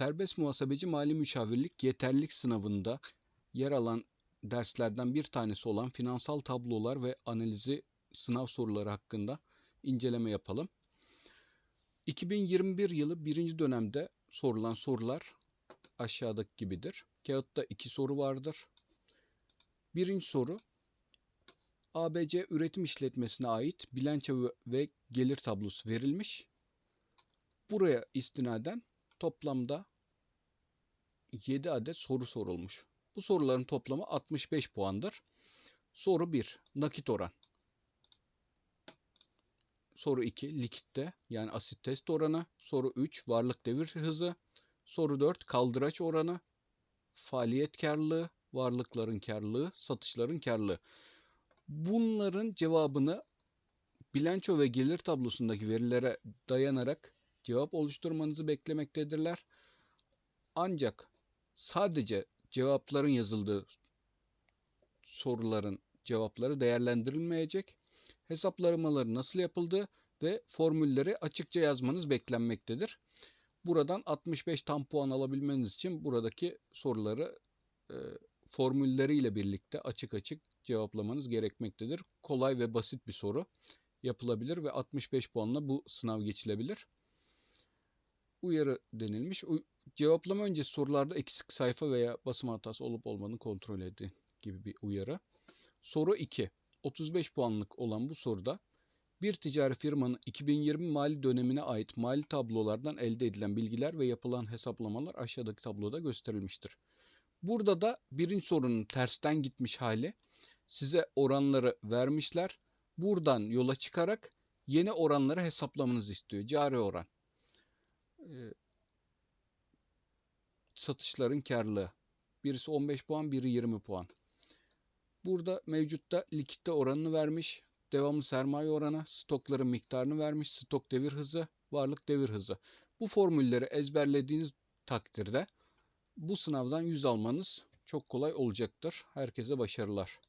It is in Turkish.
Serbest muhasebeci mali müşavirlik yeterlilik sınavında yer alan derslerden bir tanesi olan finansal tablolar ve analizi sınav soruları hakkında inceleme yapalım. 2021 yılı birinci dönemde sorulan sorular aşağıdaki gibidir. Kağıtta iki soru vardır. Birinci soru ABC üretim işletmesine ait bilanço ve- gelir tablosu verilmiş. Buraya istinaden toplamda 7 adet soru sorulmuş. Bu soruların toplamı 65 puandır. Soru 1. Nakit oran. Soru 2. Likitte yani asit test oranı. Soru 3. Varlık devir hızı. Soru 4. Kaldıraç oranı. Faaliyet karlılığı. Varlıkların karlılığı. Satışların karlılığı. Bunların cevabını bilanço ve gelir tablosundaki verilere dayanarak cevap oluşturmanızı beklemektedirler. Ancak sadece cevapların yazıldığı soruların cevapları değerlendirilmeyecek. Hesaplamaları nasıl yapıldığı ve formülleri açıkça yazmanız beklenmektedir. Buradan 65 tam puan alabilmeniz için buradaki soruları e, formülleriyle birlikte açık açık cevaplamanız gerekmektedir. Kolay ve basit bir soru yapılabilir ve 65 puanla bu sınav geçilebilir. Uyarı denilmiş. U- cevaplama öncesi sorularda eksik sayfa veya basım hatası olup olmadığını kontrol edin gibi bir uyarı. Soru 2. 35 puanlık olan bu soruda bir ticari firmanın 2020 mali dönemine ait mali tablolardan elde edilen bilgiler ve yapılan hesaplamalar aşağıdaki tabloda gösterilmiştir. Burada da birinci sorunun tersten gitmiş hali size oranları vermişler. Buradan yola çıkarak yeni oranları hesaplamanızı istiyor. Cari oran. Ee, satışların karlılığı. Birisi 15 puan, biri 20 puan. Burada mevcutta likitte oranını vermiş. Devamlı sermaye oranı, stokların miktarını vermiş. Stok devir hızı, varlık devir hızı. Bu formülleri ezberlediğiniz takdirde bu sınavdan 100 almanız çok kolay olacaktır. Herkese başarılar.